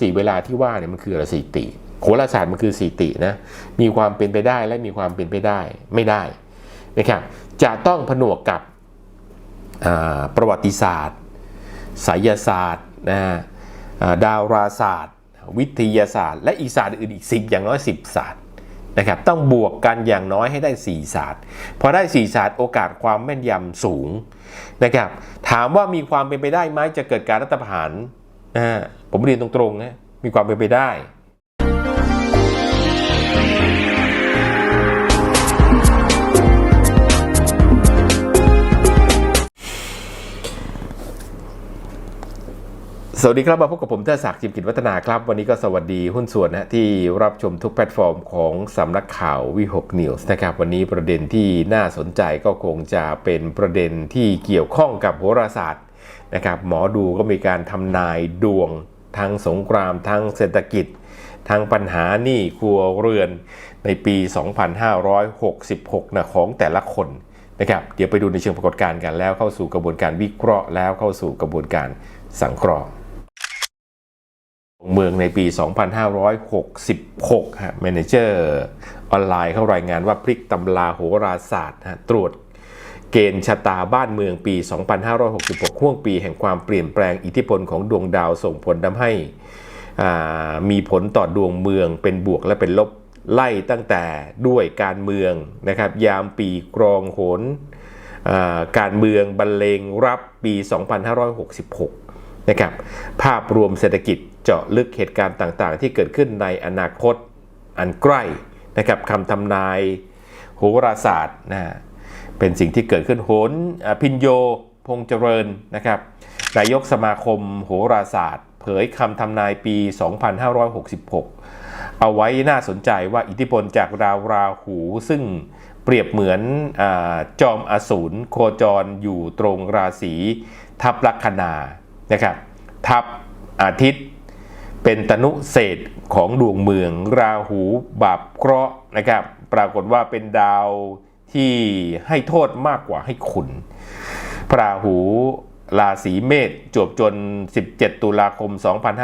สี่เวลาที่ว่าเนี่ยมันคืออะไรสี่ติโหราศาสตร์มันคือสี่ตินะมีความเป็นไปได้และมีความเป็นไปได้ไม่ได้นะครับจะต้องผนวกกับประวัติศาสตร์ไสยศาสตร์นะดาราศาสตร์ วิทยาศาสตร์ และอีกศาสตร์อื่นอีกสิบอย่างน้อยสิบศาสตร์นะครับต้องบวกกันอย่างน้อยให้ได้ 4 ศาสตร์พอได้ 4 ศาสตร์โอกาสความแม่นยำสูงนะครับถามว่ามีความเป็นไปได้ไหมจะเกิดการรัฐประหาร นะฮะผมเรียนตรงๆนะมีความเป็นไปได้สวัสดีครับมาพบกับผมเทอศักดิ์จิมกิจวัฒนาครับ วันนี้ก็สวัสดีหุ้นส่วนนะที่รับชมทุกแพลตฟอร์มของสำนักข่าววิหกนิวส์นะครับ วันนี้ประเด็นที่น่าสนใจก็คงจะเป็นประเด็นที่เกี่ยวข้องกับโหราศาสตร์ นะครับหมอดูก็มีการทำนายดวงทั้งสงครามทั้งเศรษฐกิจทั้งปัญหาหนี้ครัวเรือนในปี 2566 นะของแต่ละคนนะครับเดี๋ยวไปดูในเชิงปรากฏการณ์กันแล้วเข้าสู่กระบวนการวิเคราะห์แล้วเข้าสู่กระบวนการสังเคราะห์เมืองในปี 2566 ฮะ แมเนเจอร์ออนไลน์เข้ารายงานว่าพลิกตำราโหราศาสตร์ฮะตรวจ เกณฑ์ชะตาบ้านเมืองปี 2566 ห่วงปีแห่งความเปลี่ยนแปลงอิทธิพลของดวงดาวส่งผลทำให้มีผลต่อดวงเมืองเป็นบวกและเป็นลบไล่ตั้งแต่ด้วยการเมืองนะครับ ยามปีกรองโหนการเมืองบรรเลงรับปี 2566 นะครับ ภาพรวมเศรษฐกิจเจาะลึกเหตุการณ์ต่างๆ ที่เกิดขึ้นในอนาคตอันใกล้นะครับคำทำนายโหราศาสตร์นะ เป็นสิ่งที่เกิดขึ้นโหนพินโย พงเจริญนะครับนายกสมาคมโหราศาสตร์ เผยคำทำนายปี 2566 เอาไว้น่าสนใจว่าอิทธิพลจากดาวราหูซึ่งเปรียบเหมือนอจอมอสูรโคจรอยู่ตรงราศีทับลัคนานะครับทับอาทิตย์เป็นตนุเศษของดวงเมือง ราหูบาปเคราะห์นะครับ ปรากฏว่าเป็นดาว ที่ให้โทษมากกว่าให้คุณพระราหูราศีเมษจวบจน 17 ตุลาคม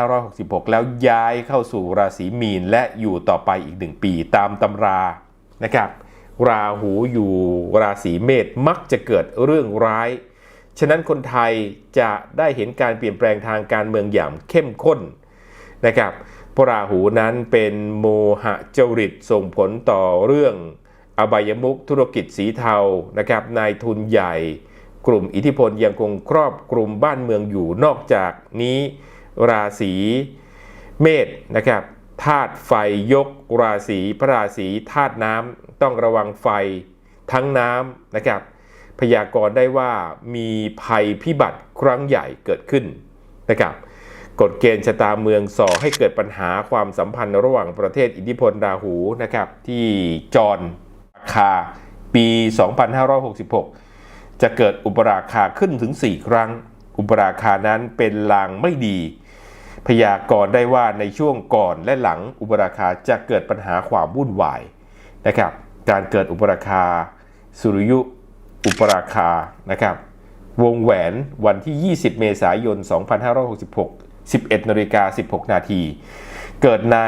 2566 แล้วย้ายเข้าสู่ราศีมีนและอยู่ต่อไปอีกหนึ่งปีตามตำรานะครับ ราหูอยู่ราศีเมษมักจะเกิดเรื่องร้าย ฉะนั้นคนไทยจะได้เห็นการเปลี่ยนแปลงทางการเมืองอย่างเข้มข้นนะครับพระราหูนั้นเป็นโมหะจริตส่งผลต่อเรื่อง อบายมุขธุรกิจสีเทานะครับนายทุนใหญ่ กลุ่มอิทธิพลยังคงครอบกลุ่มบ้านเมืองอยู่นอกจากนี้ราศีเมษนะครับธาตุไฟยกราศีพระราศีธาตุน้ำต้องระวังไฟทั้งน้ำนะครับ พยากรณ์ได้ว่ามีภัยพิบัติครั้งใหญ่เกิดขึ้นนะครับกฎเกณฑ์ชะตาเมืองส่อให้เกิดปัญหาความสัมพันธ์ระหว่างประเทศอิทธิพลราหูนะครับที่จร คาปี 2566 จะเกิดอุปราคาขึ้นถึง 4 ครั้ง อุปราคานั้นเป็นลางไม่ดี พยากรณ์ได้ว่าในช่วงก่อนและหลังอุปราคาจะเกิดปัญหาความวุ่นวายนะครับ การเกิดอุปราคา สุริยุอุปราคานะครับ วงแหวนวันที่ 20 เมษายน 2566 11นาฬิกา16 นาที เกิดใน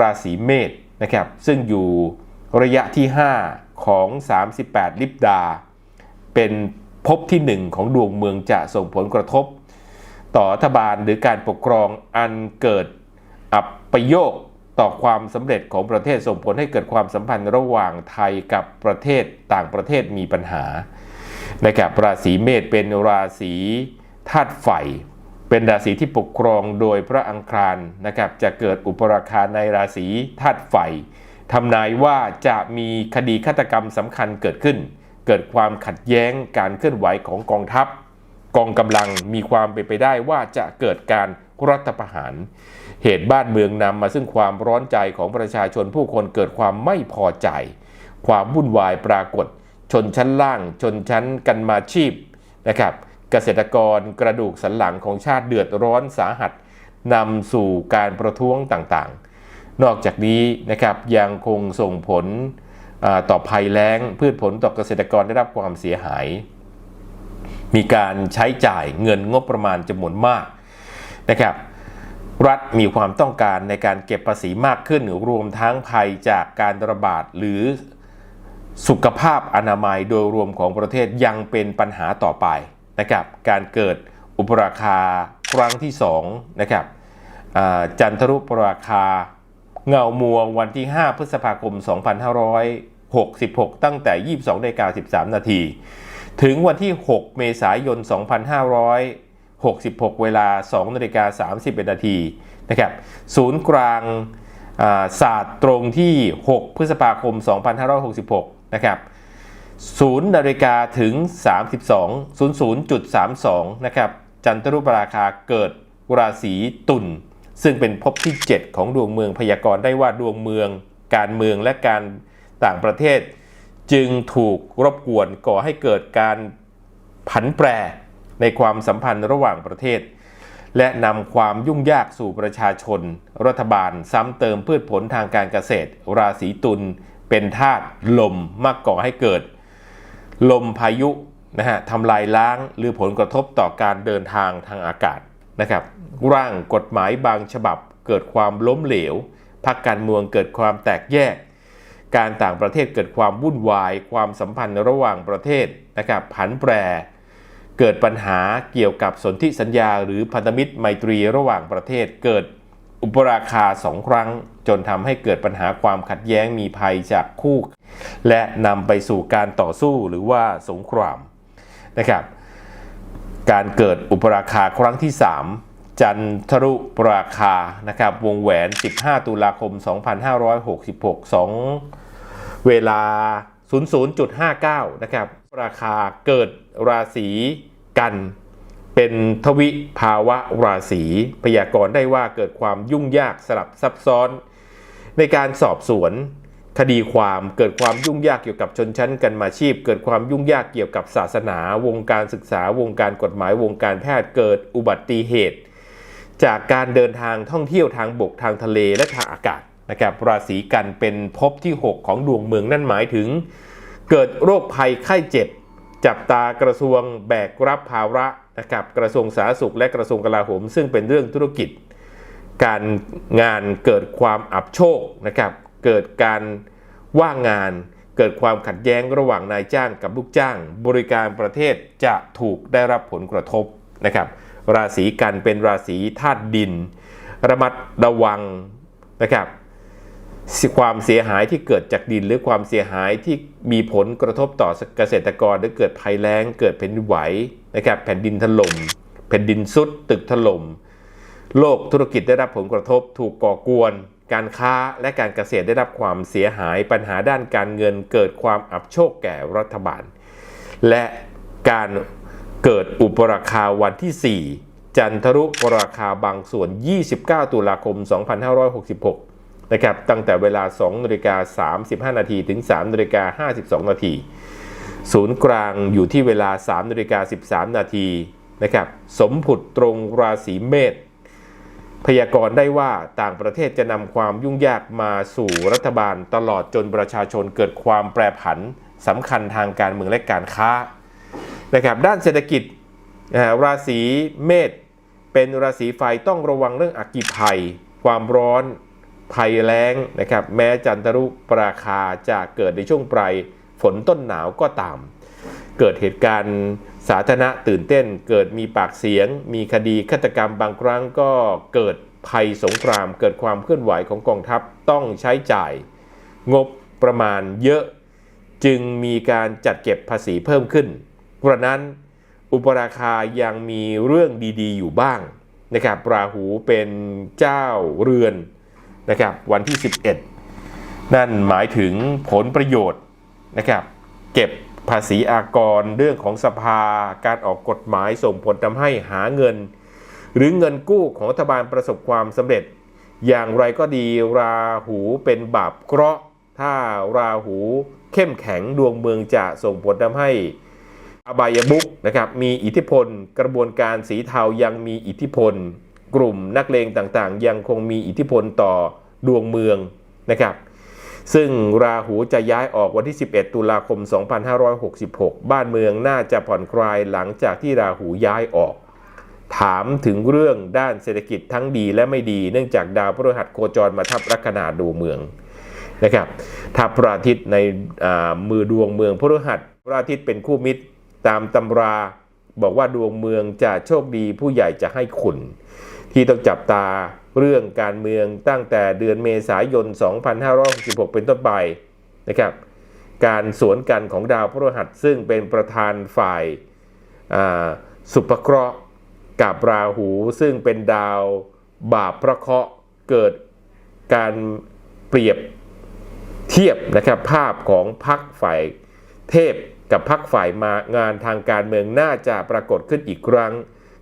ราศีเมษนะครับ ซึ่งอยู่ ระยะที่ 5 ของ 38 ลิบดา เป็นภพที่ 1 ของดวงเมืองจะส่งผลกระทบ ต่อรัฐบาลหรือการปกครองอันเกิดอับประโยคต่อความสำเร็จของประเทศส่งผลให้เกิดความสัมพันธ์ระหว่างไทยกับประเทศต่างประเทศมีปัญหานะครับราศีเมษเป็นราศีธาตุไฟเป็นราศีที่ปกครองโดยพระอังคารนะครับจะเกิดอุปราคาในราศีธาตุไฟ ทำนายว่าจะมีคดีฆาตกรรมสำคัญเกิดขึ้น เกิดความขัดแย้งการเคลื่อนไหวของกองทัพ กองกำลังมีความเป็นไปได้ว่าจะเกิดการรัฐประหาร เหตุบ้านเมืองนำมาซึ่งความร้อนใจของประชาชนผู้คนเกิดความไม่พอใจ ความวุ่นวายปรากฏ ชนชั้นล่าง ชนชั้นกันมาชีพนะครับ เกษตรกรกระดูกสันหลังของชาติเดือดร้อนสาหัสนำสู่การประท้วงต่างๆ นอกจากนี้นะครับยังคงส่งผลต่อภัยแล้ง พืชผลต่อเกษตรกรได้รับความเสียหาย มีการใช้จ่ายเงินงบประมาณจำนวนมากนะครับรัฐมีความต้องการในการเก็บภาษีมากขึ้นรวมทั้งภัยจากการระบาดหรือสุขภาพอนามัยโดยรวมของประเทศยังเป็นปัญหาต่อไปนะครับการเกิดอุปราคาครั้งที่2นะครับจันทรุปราคา เงามัววันที่ 5 พฤษภาคม 2566 ตั้งแต่ 22นาฬิกา13 นาที ถึงวันที่ 6 เมษายน 2566 เวลา 2นาฬิกา31 นาทีนะครับศูนย์กลางศาสตร์ตรงที่ 6 พฤษภาคม 2566 นะครับ0นาฬิกาถึง 32 00.32 นะครับ จันทรุปราคาเกิดราศีตุล ซึ่งเป็นภพที่ 7 ของดวงเมืองพยากรณ์ได้ว่าดวงเมือง การเมืองและการต่างประเทศ จึงถูกรบกวนก่อให้เกิดการผันแปรในความสัมพันธ์ระหว่างประเทศ และนำความยุ่งยากสู่ประชาชน รัฐบาลซ้ำเติมพืชผลทางการเกษตร ราศีตุลเป็นธาตุลมมักก่อให้เกิด ลมพายุนะฮะทำลายล้างหรือผลกระทบต่อการเดินทางทางอากาศนะครับ ร่างกฎหมายบางฉบับเกิดความล้มเหลวพักการเมืองเกิดความแตกแยก การต่างประเทศเกิดความวุ่นวาย ความสัมพันธ์ระหว่างประเทศนะครับผันแปร เกิดปัญหาเกี่ยวกับสนธิสัญญา หรือพันธมิตรไมตรีระหว่างประเทศ เกิดอุปราคาสองครั้ง จนทำให้เกิดปัญหาความขัดแย้งมีภัยจากคู่ และนำไปสู่การต่อสู้หรือว่าสงครามนะครับ การเกิดอุปราคาครั้งที่ 3 จันทรุปราคานะครับวงแหวน 15 ตุลาคม 2566 2 เวลา 00.59 นะครับ ราคาเกิดราศีกันเป็นทวิภาวะราศีพยากรณ์ได้ว่าเกิดความยุ่งยากสลับซับซ้อน ในการสอบสวนคดีความเกิดความยุ่งยากเกี่ยวกับชนชั้นกันมาชีพ เกิดความยุ่งยากเกี่ยวกับศาสนา วงการศึกษาวงการกฎหมายวงการแพทย์เกิดอุบัติเหตุ จากการเดินทางท่องเที่ยวทางบกทางทะเลและทางอากาศนะครับราศีกันเป็นภพที่ 6 ของดวงเมืองนั่นหมายถึง เกิดโรคภัยไข้เจ็บ จับตากระทรวงแบกรับภาระนะครับกระทรวงสาธารณสุขและกระทรวงกลาโหม ซึ่งเป็นเรื่องธุรกิจ การงานเกิดความอับโชคนะครับเกิดการว่างงานเกิดความขัดแย้งระหว่างนายจ้างกับลูกจ้าง บริการประเทศจะถูกได้รับผลกระทบนะครับ ราศีกันเป็นราศีธาตุดิน ระมัดระวังนะครับความเสียหายที่เกิดจากดินหรือความเสียหายที่มีผลกระทบต่อเกษตรกรหรือเกิดภัยแล้ง เกิดแผ่นดินไหวนะครับแผ่นดินถล่มแผ่นดินซุดตึกถล่มโลกธุรกิจได้รับผลกระทบถูกก่อกวน การค้าและการเกษตรได้รับความเสียหายปัญหาด้านการเงินเกิดความอับโชคแก่รัฐบาล และการ เกิดอุปราคาวันที่ 4 จันทรุปราคาบางส่วน 29 ตุลาคม 2566 นะครับ ตั้งแต่เวลา2นาฬิกา35 นาทีถึง3นาฬิกา52 นาที ศูนย์กลางอยู่ที่เวลา3นาฬิกา13 นาทีนะครับ สมผุดตรงราศีเมษ พยากรณ์ได้ว่าต่างประเทศจะนำความยุ่งยากมาสู่รัฐบาลตลอดจนประชาชนเกิดความแปรผันสำคัญทางการเมืองและการค้า นะครับด้านเศรษฐกิจราศีเมษเป็นราศีไฟต้องระวังเรื่องอัคคีภัย ความร้อนภัยแล้งนะครับแม้จันทรุปราคาจะเกิดในช่วงปลายฝนต้นหนาวก็ตาม เกิดเหตุการณ์สาธารณะตื่นเต้น เกิดมีปากเสียง มีคดีฆาตกรรมบางครั้งก็เกิดภัยสงคราม เกิดความเคลื่อนไหวของกองทัพต้องใช้จ่าย งบประมาณเยอะ จึงมีการจัดเก็บภาษีเพิ่มขึ้น เพราะนั้นอุปราคายังมีเรื่องดี ๆ อยู่บ้างนะครับราหูเป็นเจ้าเรือนนะครับวันที่ 11 นั่นหมายถึงผลประโยชน์นะครับเก็บภาษีอากรเรื่องของสภาการออกกฎหมายส่งผลทำให้หาเงิน หรือเงินกู้ของรัฐบาลประสบความสำเร็จ อย่างไรก็ดีราหูเป็นบาปเคราะห์ถ้าราหูเข้มแข็งดวงเมืองจะส่งผลทำให้ อบายมุกนะครับมีอิทธิพล กระบวนการสีเทายังมีอิทธิพล กลุ่มนักเลงต่างๆ ยังคงมีอิทธิพลต่อดวงเมืองนะครับซึ่งราหูจะย้ายออกวันที่ 11 ตุลาคม 2566 บ้านเมืองน่าจะผ่อนคลายหลังจากที่ราหูย้ายออก ถามถึงเรื่องด้านเศรษฐกิจทั้งดีและไม่ดี เนื่องจากดาวพฤหัสโคจรมาทับลัคนาดวงเมืองนะครับทับพระอาทิตย์ในมือดวงเมืองพฤหัสพระอาทิตย์เป็นคู่มิตร ตามตำราบอกว่าดวงเมืองจะโชคดีผู้ใหญ่จะให้คุณ ที่ต้องจับตาเรื่องการเมืองตั้งแต่เดือนเมษายน 2566 เป็นต้นไปนะครับการสวนกันของดาวพฤหัสซึ่งเป็นประธานฝ่ายสุภเคราะห์กับราหูซึ่งเป็นดาวบาปพระเคราะห์เกิดการเปรียบเทียบนะครับภาพของพักฝ่ายเทพ กับพักฝ่ายมางานทางการเมืองน่าจะปรากฏขึ้นอีกครั้ง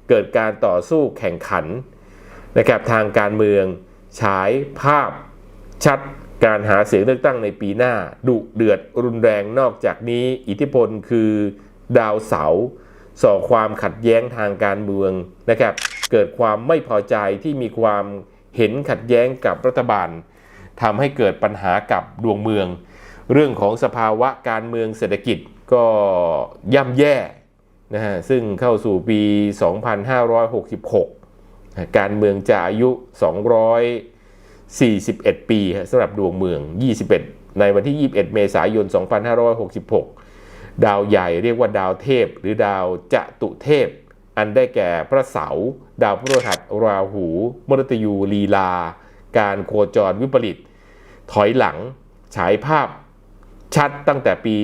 เกิดการต่อสู้แข่งขันนะครับทางการเมืองฉายภาพชัดการหาเสียงเลือกตั้งในปีหน้า ดุเดือดรุนแรงนอกจากนี้ อิทธิพลคือดาวเสาร์ส่อความขัดแย้งทางการเมืองนะครับ เกิดความไม่พอใจที่มีความเห็นขัดแย้งกับรัฐบาลทำให้เกิดปัญหากับดวงเมือง เรื่องของสภาวะการเมืองเศรษฐกิจ ก็ย่ำแย่นะฮะซึ่งเข้าสู่ปี 2566 การเมืองจะอายุ 241 ปีสำหรับดวงเมือง 21 ในวันที่ 21 เมษายน 2566 ดาวใหญ่เรียกว่าดาวเทพ หรือดาวจตุเทพ อันได้แก่พระเสาร์ดาวพฤหัสราหูมฤตยูลีลา การโคจรวิปริต ถอยหลัง ฉายภาพ ชัดตั้งแต่ปี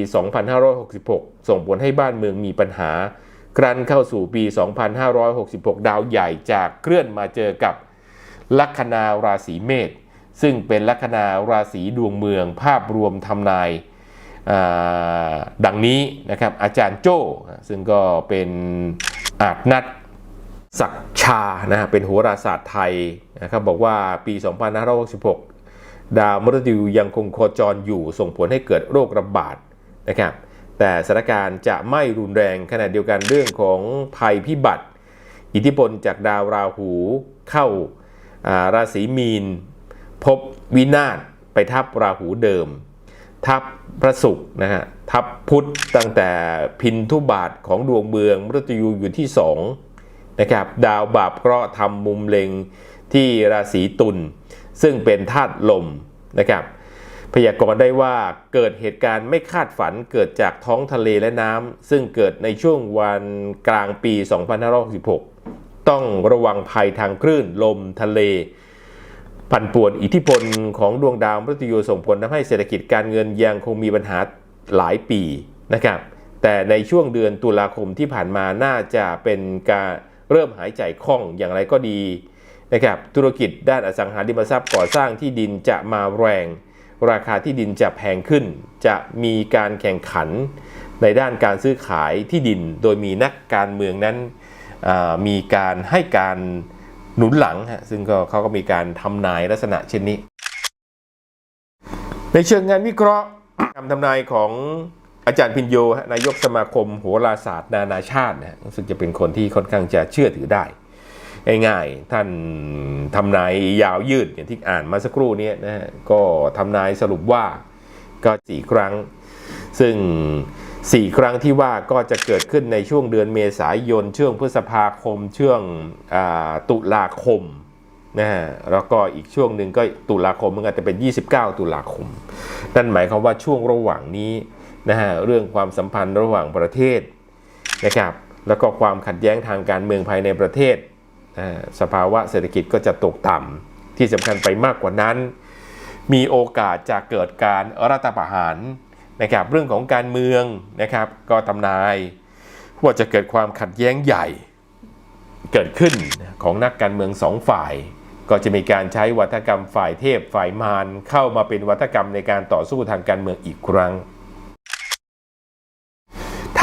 2566 ส่งผลให้บ้านเมืองมีปัญหา ครั้นเข้าสู่ปี 2566 ดาวใหญ่จากเคลื่อนมาเจอกับลัคนาราศีเมษซึ่งเป็นลัคนาราศีดวงเมืองภาพรวมทำนายาดังนี้นะครับอาจารย์โจ้ซึ่งก็เป็นอาจนัดศักชานะฮะเป็นโหราศาสตร์ไทยนะครับบอกว่าปี 2566 ดาวมฤตยูยังคงโคจรอยู่ส่งผลให้เกิดโรคระบาดนะครับแต่สถานการณ์จะไม่รุนแรงขณะเดียวกันเรื่องของภัยพิบัติ อิทธิพลจากดาวราหูเข้าาราศีมีน พบวินาศไปทับราหูเดิม ทับพระศุกร์นะฮะทับพุธตั้งแต่พินทุบาทของดวงเมืองมฤตยูอยู่ที่สองนะครับดาวบาปเคราะห์ทำมุมเล็งที่ราศีตุล ซึ่งเป็นธาตุลมนะครับ พยากรณ์ได้ว่าเกิดเหตุการณ์ไม่คาดฝันเกิดจากท้องทะเลและน้ำซึ่งเกิดในช่วงวันกลางปี 2566 ต้องระวังภัยทางคลื่นลมทะเลผันป่วนอิทธิพลของดวงดาวมฤตยูส่งผลทำให้เศรษฐกิจการเงินยังคงมีปัญหาหลายปีนะครับ แต่ในช่วงเดือนตุลาคมที่ผ่านมาน่าจะเป็นการเริ่มหายใจคล่องอย่างไรก็ดี นะครับธุรกิจด้านอสังหาริมทรัพย์ก่อสร้างที่ดินจะมาแรง ราคาที่ดินจะแพงขึ้น จะมีการแข่งขันในด้านการซื้อขายที่ดิน โดยมีนักการเมืองนั้นมีการให้การหนุนหลัง ซึ่งก็เขาก็มีการทำนายลักษณะเช่นนี้ ในเชิงงานวิเคราะห์คำทำนายของอาจารย์พินโยนายกสมาคมโหราศาสตร์นานาชาตินะฮะรู้สึกจะเป็นคนที่ค่อนข้างจะเชื่อถือได้ ง่ายๆท่านทำนายยาวยืดอย่างที่อ่านมาสักครู่นี้นะฮะก็ทำนายสรุปว่าก็สี่ครั้ง ซึ่งสี่ครั้งที่ว่าก็จะเกิดขึ้นในช่วงเดือนเมษายนช่วงพฤษภาคมช่วงตุลาคมนะฮะแล้วก็อีกช่วงหนึ่งก็ตุลาคมมันอาจจะเป็น 29 ตุลาคม นั่นหมายความว่าช่วงระหว่างนี้นะฮะเรื่องความสัมพันธ์ระหว่างประเทศนะครับแล้วก็ความขัดแย้งทางการเมืองภายในประเทศ สภาวะเศรษฐกิจก็จะตกต่ำที่สำคัญไปมากกว่านั้น มีโอกาสจะเกิดการรัฐประหารนะครับเรื่องของการเมืองนะครับก็ทำนายว่าจะเกิดความขัดแย้งใหญ่เกิดขึ้นของนักการเมืองสองฝ่าย ก็จะมีการใช้วัฒกรรมฝ่ายเทพฝ่ายมารเข้ามาเป็นวัฒกรรมในการต่อสู้ทางการเมืองอีกครั้ง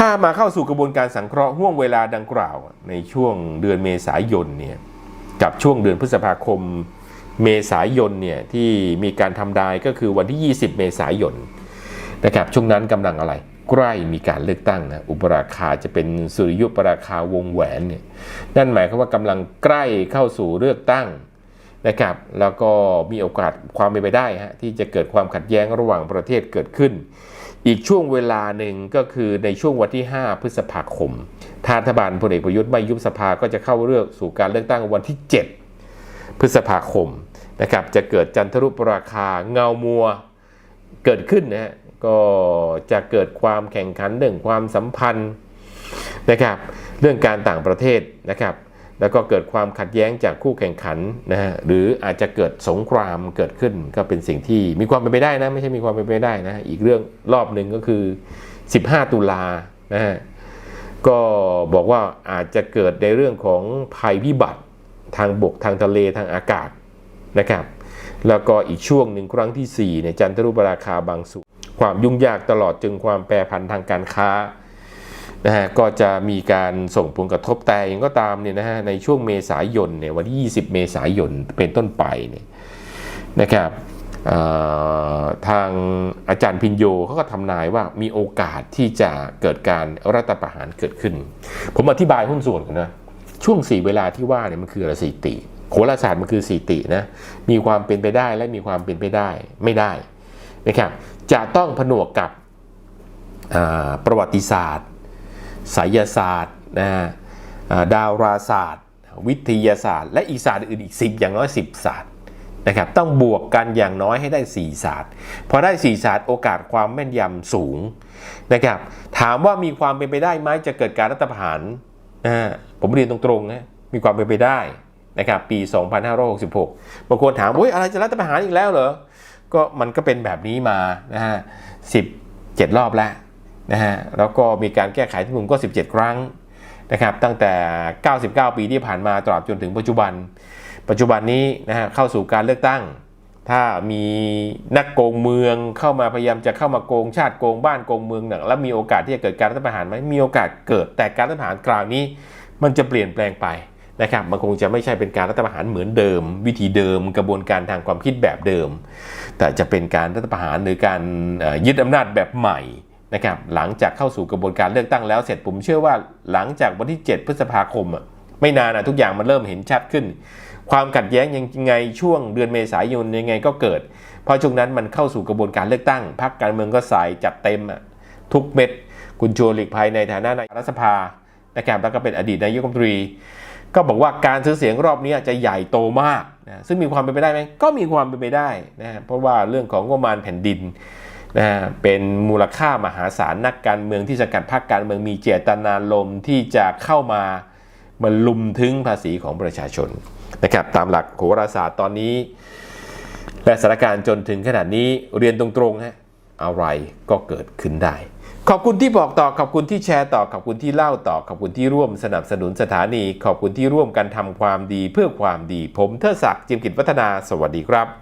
ถ้ามาเข้าสู่กระบวนการสังเคราะห์ห่วงเวลาดังกล่าว ในช่วงเดือนเมษายนเนี่ยกับช่วงเดือนพฤษภาคมเมษายนเนี่ยที่มีการทำได้ก็คือวันที่ 20 เมษายนนะครับช่วงนั้นกำลังอะไรใกล้มีการเลือกตั้งนะอุปราคาจะเป็นสุริยุปราคาวงแหวนเนี่ยนั่นหมายความว่ากำลังใกล้เข้าสู่เลือกตั้งนะครับแล้วก็มีโอกาสความเป็นไปได้ฮะที่จะเกิดความขัดแย้งระหว่างประเทศเกิดขึ้น อีกช่วงเวลาหนึ่งก็คือในช่วงวันที่ 5 พฤษภาคมถ้ารัฐบาลพลเอกประยุทธ์ไม่ยุบสภาก็จะเข้าเลือกสู่การเลือกตั้งวันที่ 7 พฤษภาคมนะครับจะเกิดจันทรุปราคาเงามัวเกิดขึ้นนะฮะก็จะเกิดความแข่งขันเรื่องความสัมพันธ์นะครับเรื่องการต่างประเทศนะครับ แล้วก็เกิดความขัดแย้งจากคู่แข่งขันนะฮะหรืออาจจะเกิดสงครามเกิดขึ้นก็เป็นสิ่งที่มีความเป็นไปได้นะไม่ใช่มีความเป็นไปได้นะอีกเรื่องรอบหนึ่งก็คือ 15 ตุลานะฮะก็บอกว่าอาจจะเกิดในเรื่องของภัยพิบัติทางบกทางทะเลทางอากาศนะครับแล้วก็อีกช่วงหนึ่งครั้งที่4เนี่ยจันทรุปราคาบางส่วนความยุ่งยากตลอดจึงความแปรผันทางการค้า นะฮะก็จะมีการส่งผลกระทบแต่ยังก็ตามเนี่ยนะฮะในช่วงเมษายนเนี่ยวันที่ 20 เมษายนเป็นต้นไปเนี่ยนะครับทางอาจารย์พินโยเขาก็ทำนายว่ามีโอกาสที่จะเกิดการรัฐประหารเกิดขึ้น ผมอธิบายหุ้นส่วนกันนะช่วงสี่เวลาที่ว่าเนี่ยมันคืออะไรสี่ติโหราศาสตร์มันคือสี่ตินะมีความเป็นไปได้และมีความเป็นไปได้ไม่ได้นะครับจะต้องผนวกกับประวัติศาสตร์ ไสยศาสตร์นะฮะอ่าดาราศาสตร์ วิทยาศาสตร์ และอีกศาสตร์อื่นอีก 10 อย่างน้อย 10 ศาสตร์นะครับต้องบวกกันอย่างน้อยให้ได้ 4 ศาสตร์พอได้ 4 ศาสตร์โอกาสความแม่นยำสูงนะครับถามว่ามีความเป็นไปได้ไหมจะเกิดการรัฐประหารนะฮะผมเรียนตรงๆนะมีความเป็นไปได้นะครับปี 2566 บางคนถามโอ้ยอะไรจะรัฐประหารอีกแล้วเหรอ ก็มันก็เป็นแบบนี้มานะฮะ17 รอบแล้ว นะฮะแล้วก็มีการแก้ไขที่มุมก็ 17 ครั้งนะครับตั้งแต่ 99 ปีที่ผ่านมาตราบจนถึงปัจจุบัน ปัจจุบันนี้นะฮะเข้าสู่การเลือกตั้ง ถ้ามีนักโกงเมืองเข้ามาพยายามจะเข้ามาโกงชาติโกงบ้านโกงเมืองเนี่ยแล้วมีโอกาสที่จะเกิดการรัฐประหารไหมมีโอกาสเกิดแต่การรัฐประหารคราวนี้ มันจะเปลี่ยนแปลงไปนะครับมันคงจะไม่ใช่เป็นการรัฐประหารเหมือนเดิม วิธีเดิมกระบวนการทางความคิดแบบเดิม แต่จะเป็นการรัฐประหารหรือการยึดอำนาจแบบใหม่ นะครับหลังจากเข้าสู่กระบวนการเลือกตั้งแล้วเสร็จผมเชื่อว่าหลังจากวันที่ 7 พฤษภาคมอะไม่นานนะทุกอย่างมันเริ่มเห็นชัดขึ้น ความขัดแย้งยังไงช่วงเดือนเมษายนยังไงก็เกิด เพราะช่วงนั้นมันเข้าสู่กระบวนการเลือกตั้งพรรคการเมืองก็ใส่จัดเต็มอะทุกเม็ดคุณชวนหลีกภัยในฐานะนายรัฐสภานะครับแล้วก็เป็นอดีตนายกรัฐมนตรี ก็บอกว่าการซื้อเสียงรอบนี้จะใหญ่โตมากนะซึ่งมีความเป็นไปได้ไหมก็มีความเป็นไปได้นะเพราะว่าเรื่องของงบประมาณแผ่นดิน นะฮะเป็นมูลค่ามหาศาลนักการเมืองที่สกัดพรรคการเมืองมีเจตนาลมณ์ที่จะเข้ามามาลุมถึงภาษีของประชาชนนะครับตามหลักโหราศาสตร์ตอนนี้ และสถานการณ์จนถึงขนาดนี้เรียนตรงๆฮะอะไรก็เกิดขึ้นได้ ขอบคุณที่บอกต่อขอบคุณที่แชร์ต่อขอบคุณที่เล่าต่อขอบคุณที่ร่วมสนับสนุนสถานี ขอบคุณที่ร่วมกันทำความดีเพื่อความดี ผมเทิดศักดิ์จิมกิจวัฒนาสวัสดีครับ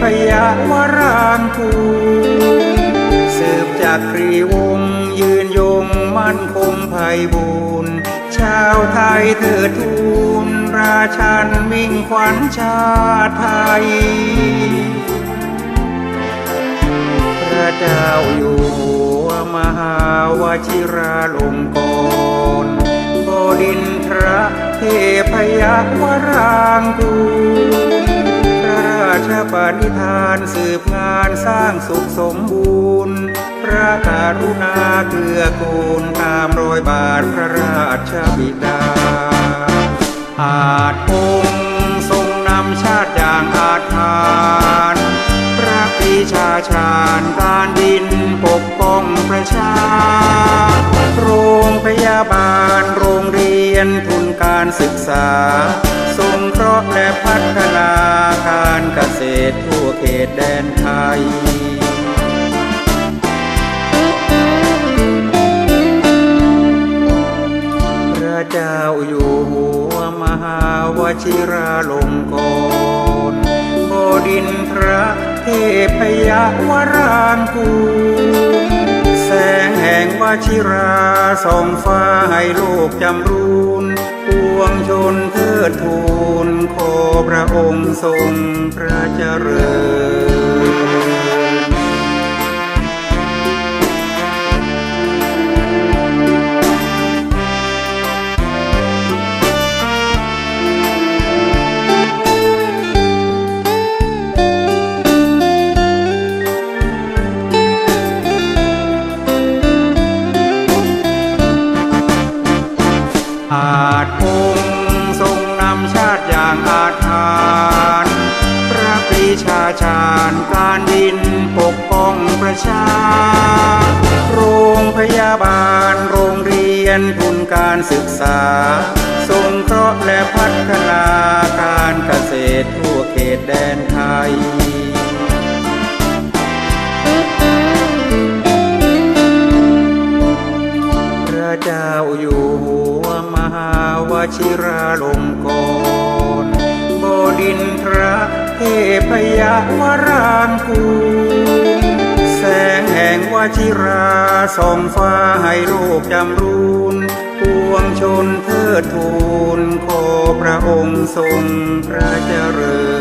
พยาวรางคูสืบจากครีวงศยืนยงมั่นคงไพบูรณ์ชาวไทยเถิดทูลราชันมิ่งขวัญชาติไทย พระเจ้าอยู่หัวมหาวชิราลงกรณ์บดินทระเทพยวรางกูล ชปณิธานสืบงานสร้างสุขสมบูรณ์ พระกรุณาเกื้อกูลตามรอยบาทพระราชบิดา อาจคงทรงนำชาติอย่างอาจทานพระปีชาชาญการดินปกป้องประชา โรงพยาบาลโรงเรียนทุนการศึกษา นไทยพระเจ้าอยู่หัวมหาวชิราลงกรณ์บดินทระเทพยวรางกูลแสงแห่งวชิราส่องฟ้าให้โลกจำรูนปวงชนเทิดทูนขอพระองค์ทรงพระเจริญ ส่องฟ้าให้โลกจำรูนปวงชนเทิดทูนขอพระองค์ทรงพระเจริญ